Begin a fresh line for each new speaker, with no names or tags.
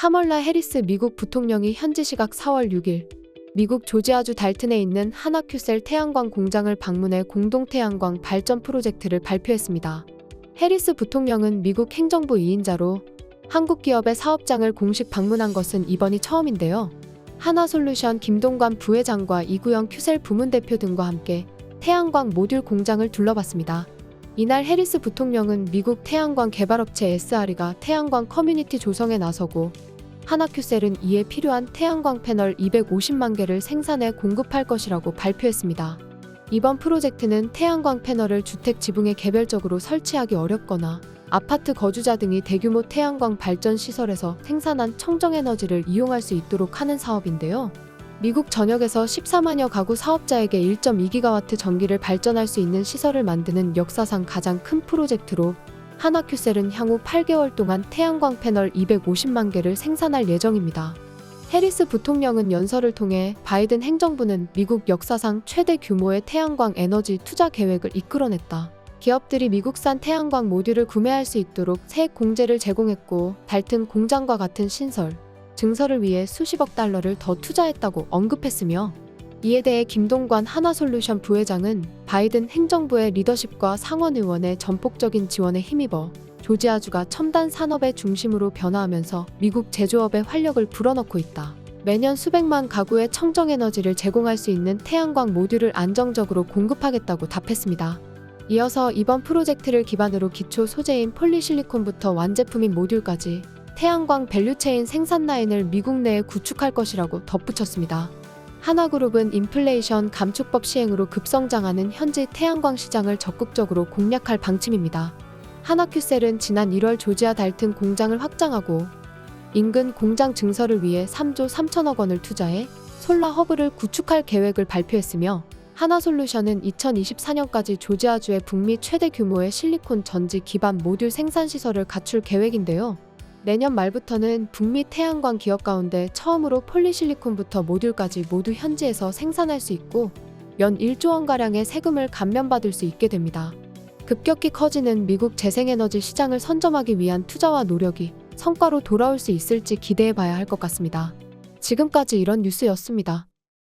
카멀라 해리스 미국 부통령이 현지 시각 4월 6일 미국 조지아주 달튼에 있는 하나큐셀 태양광 공장을 방문해 공동 태양광 발전 프로젝트를 발표했습니다. 해리스 부통령은 미국 행정부 2인자로 한국 기업의 사업장을 공식 방문한 것은 이번이 처음인데요. 하나솔루션 김동관 부회장과 이구영 큐셀 부문대표 등과 함께 태양광 모듈 공장을 둘러봤습니다. 이날 해리스 부통령은 미국 태양광 개발업체 SRE가 태양광 커뮤니티 조성에 나서고 하나큐셀은 이에 필요한 태양광 패널 250만 개를 생산해 공급할 것이라고 발표했습니다. 이번 프로젝트는 태양광 패널을 주택 지붕에 개별적으로 설치하기 어렵거나 아파트 거주자 등이 대규모 태양광 발전 시설에서 생산한 청정 에너지를 이용할 수 있도록 하는 사업인데요. 미국 전역에서 14만여 가구 사업자에게 1.2기가와트 전기를 발전할 수 있는 시설을 만드는 역사상 가장 큰 프로젝트로 하나큐셀은 향후 8개월 동안 태양광 패널 250만 개를 생산할 예정입니다. 해리스 부통령은 연설을 통해 바이든 행정부는 미국 역사상 최대 규모의 태양광 에너지 투자 계획을 이끌어냈다. 기업들이 미국산 태양광 모듈을 구매할 수 있도록 세액 공제를 제공했고 달튼 공장과 같은 신설, 증설을 위해 수십억 달러를 더 투자했다고 언급했으며 이에 대해 김동관 하나솔루션 부회장은 바이든 행정부의 리더십과 상원 의원의 전폭적인 지원에 힘입어 조지아주가 첨단 산업의 중심으로 변화하면서 미국 제조업에 활력을 불어넣고 있다. 매년 수백만 가구의 청정에너지를 제공할 수 있는 태양광 모듈을 안정적으로 공급하겠다고 답했습니다. 이어서 이번 프로젝트를 기반으로 기초 소재인 폴리실리콘부터 완제품인 모듈까지 태양광 밸류체인 생산 라인을 미국 내에 구축할 것이라고 덧붙였습니다. 하나그룹은 인플레이션 감축법 시행으로 급성장하는 현지 태양광 시장을 적극적으로 공략할 방침입니다. 하나큐셀은 지난 1월 조지아 달튼 공장을 확장하고 인근 공장 증설을 위해 3조 3천억 원을 투자해 솔라 허브를 구축할 계획을 발표했으며 하나솔루션은 2024년까지 조지아주의 북미 최대 규모의 실리콘 전지 기반 모듈 생산 시설을 갖출 계획인데요. 내년 말부터는 북미 태양광 기업 가운데 처음으로 폴리실리콘부터 모듈까지 모두 현지에서 생산할 수 있고 연 1조 원가량의 세금을 감면받을 수 있게 됩니다. 급격히 커지는 미국 재생에너지 시장을 선점하기 위한 투자와 노력이 성과로 돌아올 수 있을지 기대해 봐야 할 것 같습니다. 지금까지 이런 뉴스였습니다.